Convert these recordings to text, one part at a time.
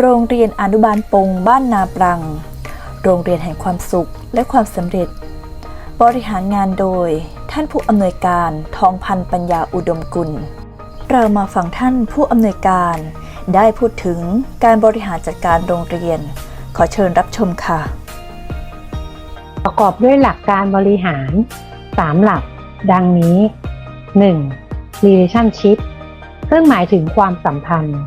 โรงเรียนอนุบาลปงบ้านนาปรัง โรงเรียนแห่งความสุขและความสำเร็จ บริหารงานโดยท่านผู้อำนวยการทองพันธ์ปัญญาอุดมกุล เรามาฟังท่านผู้อำนวยการ ได้พูดถึงการบริหารจัดการโรงเรียน ขอเชิญรับชมค่ะ ประกอบด้วยหลักการบริหาร 3 หลัก ดังนี้ 1. relationship ซึ่งหมายถึงความสัมพันธ์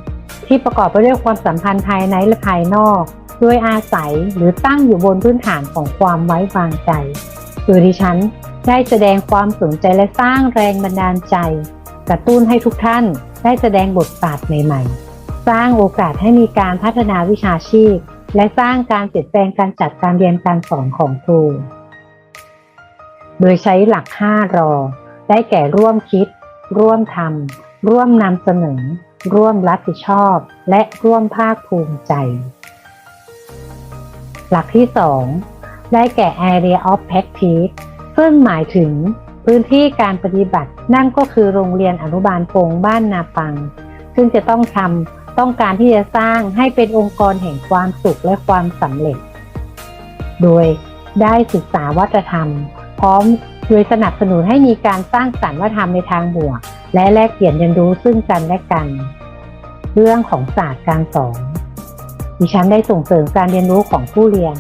ที่ประกอบไปด้วยความสัมพันธ์ภายในและภายนอก โดยอาศัยหรือตั้งอยู่บนพื้นฐานของความไว้วางใจโดยดิฉันได้แสดงความสนใจและสร้างแรงบันดาลใจ กระตุ้นให้ทุกท่านได้แสดงบทบาทใหม่ๆ สร้างโอกาสให้มีการพัฒนาวิชาชีพ และสร้างการเปลี่ยนแปลงการจัดการเรียนการสอนของครู โดยใช้หลัก 5 รอ ได้แก่ร่วมคิด ร่วมทำร่วมนำเสนอ ร่วมรับผิดชอบ และร่วมภาคภูมิใจ หลักที่ 2 ได้แก่ area of practice ซึ่งหมายถึงพื้นที่การปฏิบัติ นั่นก็คือโรงเรียนอนุบาลโปงบ้านนาปัง ซึ่งจะต้องทำต้องการที่จะสร้างให้เป็นองค์กรแห่งความสุขและความสำเร็จ โดยได้ศึกษาวัฒนธรรม พร้อมโดยสนับสนุนให้มีการสร้างสรรค์วัฒนธรรมในทางบวก และแลกเปลี่ยนเรียนรู้ซึ่งกันและกัน เรื่องของศาสตร์การสอนดิฉันได้ส่งเสริมการเรียนรู้ของผู้เรียน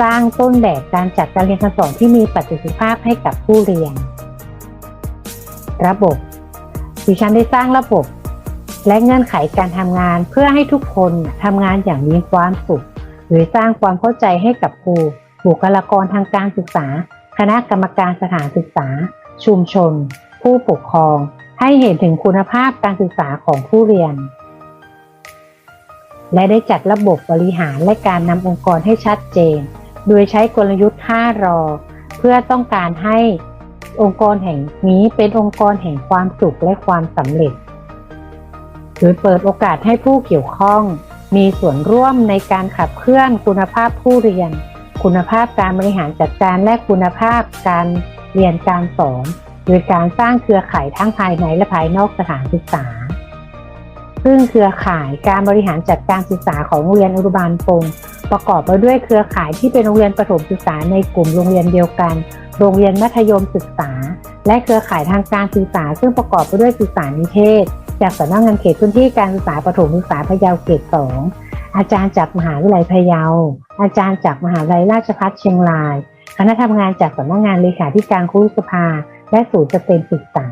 สร้างต้นแบบการจัดการเรียนการสอนที่มีประสิทธิภาพให้กับผู้เรียน ระบบ ดิฉันได้สร้างระบบ และเงื่อนไขการทำงานเพื่อให้ทุกคนทำงานอย่างมีความสุข หรือสร้างความเข้าใจให้กับครูบุคลากรทางการศึกษา คณะกรรมการสถานศึกษา ชุมชน ผู้ปกครอง ให้เห็นถึงคุณภาพการศึกษาของผู้เรียน และได้จัดระบบบริหารและการนำองค์กรให้ชัดเจน โดยใช้กลยุทธ์ 5 รอ เพื่อต้องการให้องค์กรแห่งนี้เป็นองค์กรแห่งความสุขและความสำเร็จ โดยเปิดโอกาสให้ผู้เกี่ยวข้อง มีส่วนร่วมในการขับเคลื่อนคุณภาพผู้เรียน คุณภาพการบริหารจัดการและคุณภาพการเรียนการสอน โดยการสร้างเครือข่ายทั้งภายในและภายนอกสถานศึกษา ซึ่งเครือข่ายการบริหารจัดการศึกษาของโรงเรียนอนุบาลปงประกอบไปด้วยเครือข่ายที่เป็นโรงเรียนประถมศึกษาในกลุ่มโรงเรียนเดียวกัน โรงเรียนมัธยมศึกษา และเครือข่ายทางการศึกษา ซึ่งประกอบไปด้วยศึกษานิเทศ จากสำนักงานเขตพื้นที่การศึกษาประถมศึกษาพะเยาเขต2อาจารย์จากมหาวิทยาลัยพะเยา อาจารย์จากมหาวิทยาลัยราชภัฏเชียงราย คณะทำงานจากสำนักงานเลขาธิการครุสภา และศูนย์สเต็มศึกษา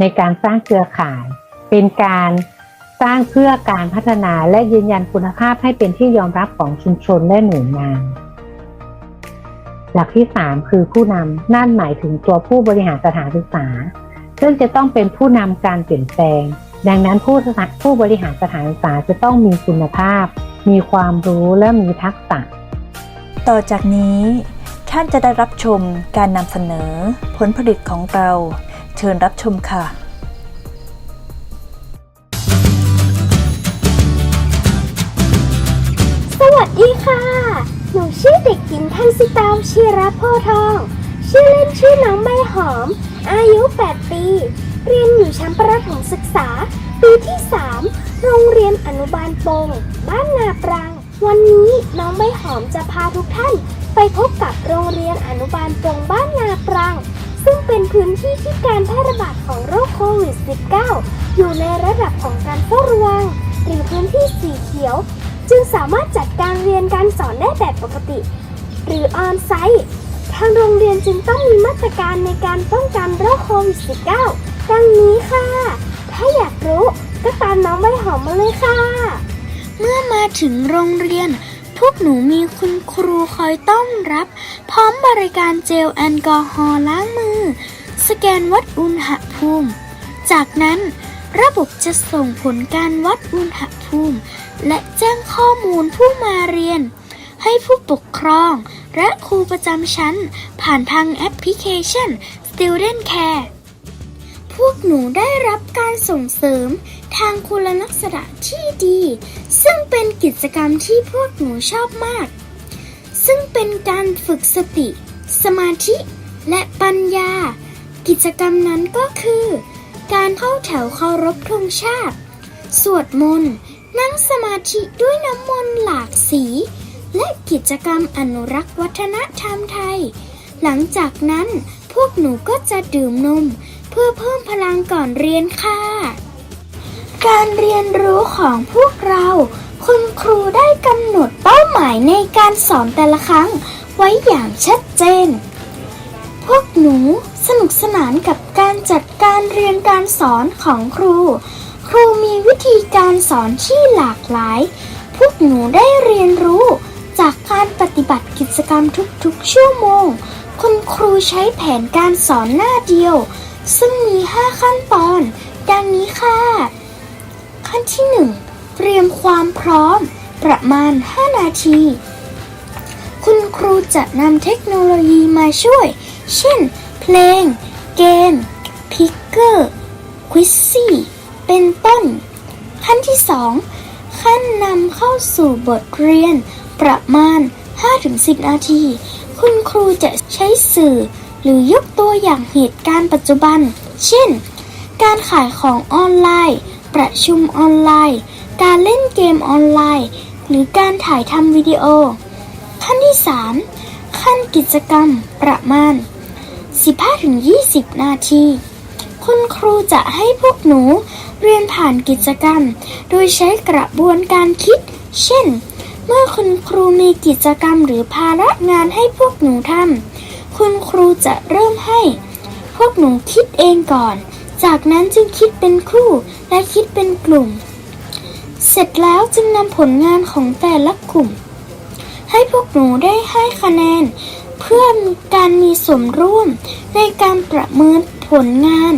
ในการสร้างเครือข่าย เป็นการสร้างเพื่อการพัฒนาและยืนยันคุณภาพให้เป็นที่ยอมรับของชุมชนและหน่วยงานหลักที่ 3 คือผู้นำนั่นหมายถึงตัวผู้บริหารสถานศึกษา ซึ่งจะต้องเป็นผู้นำการเปลี่ยนแปลง ดังนั้นผู้สถาผู้บริหารสถานศึกษาจะต้องมีคุณภาพ มีความรู้และมีทักษะ ต่อจากนี้ ท่านจะได้รับชมการนำเสนอผลผลิตของเรา เชิญรับชมค่ะ สวัสดีค่ะ หนูชื่อเด็กหญิงทันสิตาวชีระโพทอง ชื่อเล่นชื่อน้องใบหอม อายุ 8 ปี เรียนอยู่ชั้นประถมศึกษา ปีที่ 3 โรงเรียนอนุบาลปง บ้านนาปรัง วันนี้น้องใบหอมจะพาทุกท่าน ไปพบกับโรงเรียนอนุบาลปงบ้านนาปรัง ซึ่งเป็นพื้นที่ที่การแพร่ระบาดของโรคโควิด -19 อยู่ในระดับของการเฝ้าระวังหรือพื้นที่สีเขียว จึงสามารถจัดการเรียนการสอนได้แบบปกติ หรือออนไซต์ทางโรงเรียนจึงต้องมีมาตรการในการป้องกันโรคโควิด -19 ดังนี้ค่ะ ถ้าอยากรู้ก็ตามน้องใบหอมมาเลยค่ะ เมื่อมาถึงโรงเรียน พวกหนูมีคุณครูคอยต้อนรับ พร้อมบริการเจลแอลกอฮอล์ล้างมือ สแกนวัดอุณหภูมิ จากนั้นระบบจะส่งผลการวัดอุณหภูมิ และแจ้งข้อมูลผู้มาเรียน ให้ผู้ปกครอง และครูประจำชั้น ผ่านทางแอปพลิเคชัน Student Care พวกหนูได้รับการส่งเสริม ทางคุณลักษณะที่ดี ซึ่งเป็นกิจกรรมที่พวกหนูชอบมาก ซึ่งเป็นการฝึกสติ สมาธิ และปัญญา กิจกรรมนั้นก็คือ การเข้าแถวเคารพธงชาติ สวดมนต์นั่งสมาธิด้วยน้ำมนต์หลากสี และกิจกรรมอนุรักษ์วัฒนธรรมไทย หลังจากนั้นพวกหนูก็จะดื่มนม เพื่อเพิ่มพลังก่อนเรียนค่ะ การเรียนรู้ของพวกเรา คุณครูได้กำหนดเป้าหมายในการสอนแต่ละครั้ง ไว้อย่างชัดเจน พวกหนูสนุกสนานกับการจัดการเรียนการสอนของครู ครูมีวิธีการสอนที่หลากหลาย พวกหนูได้เรียนรู้จากการปฏิบัติกิจกรรมทุกๆ ชั่วโมง คุณครูใช้แผนการสอนหน้าเดียว ซึ่งมี 5 ขั้นตอน ดังนี้ค่ะ ขั้นที่ 1 เตรียมความพร้อม ประมาณ 5 นาที คุณครูจะนำเทคโนโลยีมาช่วย เช่น เพลง เกม พิกเกอร์ ควิซซี่ เป็นต้น ขั้นที่ 2 ขั้นนำเข้าสู่บทเรียน ประมาณ 5-10 นาที คุณครูจะใช้สื่อ หรือยกตัวอย่างเหตุการณ์ปัจจุบัน เช่น การขายของออนไลน์ ประชุมออนไลน์ การเล่นเกมออนไลน์ หรือการถ่ายทำวิดีโอ ขั้นที่ 3 ขั้นกิจกรรมประมาณ 15-20 นาที คุณครูจะให้พวกหนูเรียนผ่านกิจกรรม โดยใช้กระบวนการคิด เช่น เมื่อคุณครูมีกิจกรรมหรือภาระงานให้พวกหนูทำคุณครูจะเริ่มให้ พวกหนูคิดเองก่อน จากนั้นจึงคิดเป็นคู่และคิดเป็นกลุ่ม เสร็จแล้วจึงนำผลงานของแต่ละกลุ่ม ให้พวกหนูได้ให้คะแนน เพื่อการมีส่วนร่วมในการประเมินผลงาน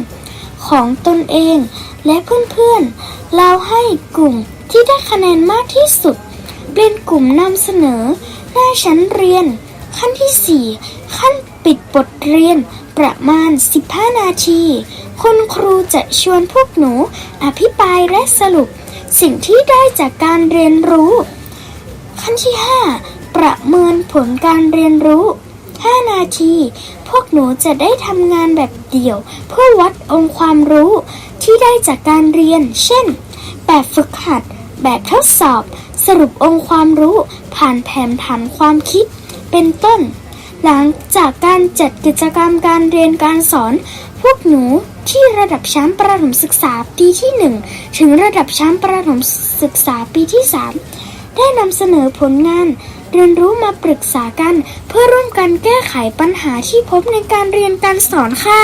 ของตนเองและเพื่อนๆ เราให้กลุ่มที่ได้คะแนนมากที่สุด เป็นกลุ่มนำเสนอ หน้าชั้นเรียน ขั้นที่ 4 ขั้นปิดบทเรียน ประมาณ 15 นาที คุณครูจะชวนพวกหนูอภิปรายและสรุป สิ่งที่ได้จากการเรียนรู้ ขั้นที่ 5 ประเมินผลการเรียนรู้ 5 นาที พวกหนูจะได้ทำงานแบบเดี่ยว เพื่อวัดองค์ความรู้ที่ได้จากการเรียน เช่น แบบฝึกหัด แบบทดสอบ สรุปองค์ความรู้ ผ่านแผนฐานความคิด เป็นต้น หลังจากการจัดกิจกรรมการเรียนการสอน พวกหนูที่ระดับชั้นประถมศึกษาปีที่ 1 ถึงระดับชั้นประถมศึกษาปีที่ 3 ได้นำเสนอผลงาน เรียนรู้มาปรึกษากัน เพื่อร่วมกันแก้ไขปัญหาที่พบในการเรียนการสอนค่ะ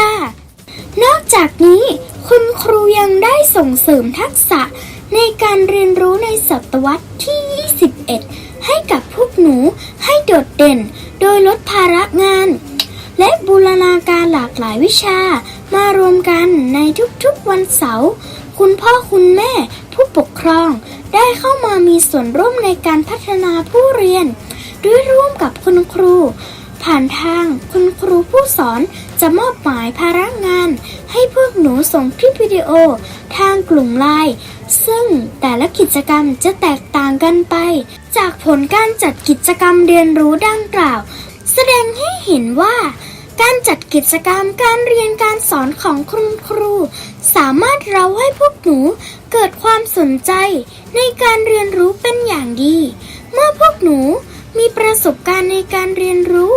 นอกจากนี้ คุณครูยังได้ส่งเสริมทักษะในการเรียนรู้ในศตวรรษที่ 21 ให้กับพวกหนูให้โดดเด่น โดยลดภาระงาน และบูรณาการหลากหลายวิชามารวมกันในทุกๆวันเสาร์คุณพ่อคุณแม่ผู้ปกครอง ได้เข้ามามีส่วนร่วมในการพัฒนาผู้เรียน ด้วยร่วมกับคุณครู ผ่านทางคุณครูผู้สอนจะมอบหมายภาระงาน ให้พวกหนูส่งคลิปวิดีโอทางกลุ่มไลน์ซึ่งแต่ละกิจกรรมจะแตกต่างกันไป จากผลการจัดกิจกรรมเรียนรู้ดังกล่าว แสดงให้เห็นว่า การจัดกิจกรรมการเรียนการสอนของคุณครู สามารถเราให้พวกหนูเกิดความสนใจในการเรียนรู้เป็นอย่างดี เมื่อพวกหนูมีประสบการณ์ในการเรียนรู้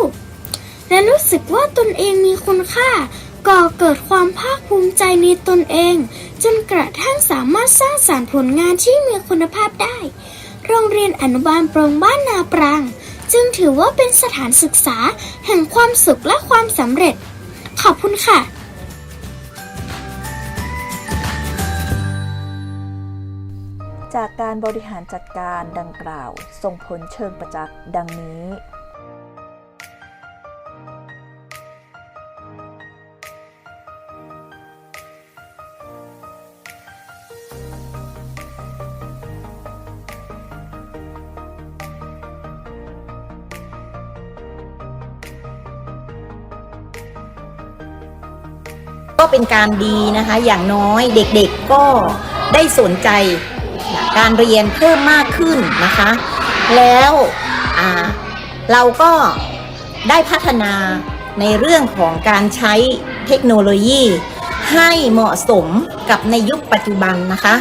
และรู้สึกว่าตนเองมีคุณค่า ก่อเกิดความภาคภูมิใจในตนเอง จนกระทั่งสามารถสร้างสารรค์ผลงานที่มีคุณภาพได้ โรงเรียนอนุบาลโปรงบ้านนาปราง จึงถือว่าเป็นสถานศึกษาแห่งความสุขและความสำเร็จ ขอบคุณค่ะจากการบริหารจัดการดังกล่าว ส่งผลเชิงประจักษ์ดังนี้ ก็เป็นการดีนะคะ อย่างน้อยเด็กๆก็ได้สนใจการเรียนเพิ่มมากขึ้นนะคะ แล้วเราก็ได้พัฒนาในเรื่องของการใช้เทคโนโลยีให้เหมาะสมกับในยุคปัจจุบันนะคะ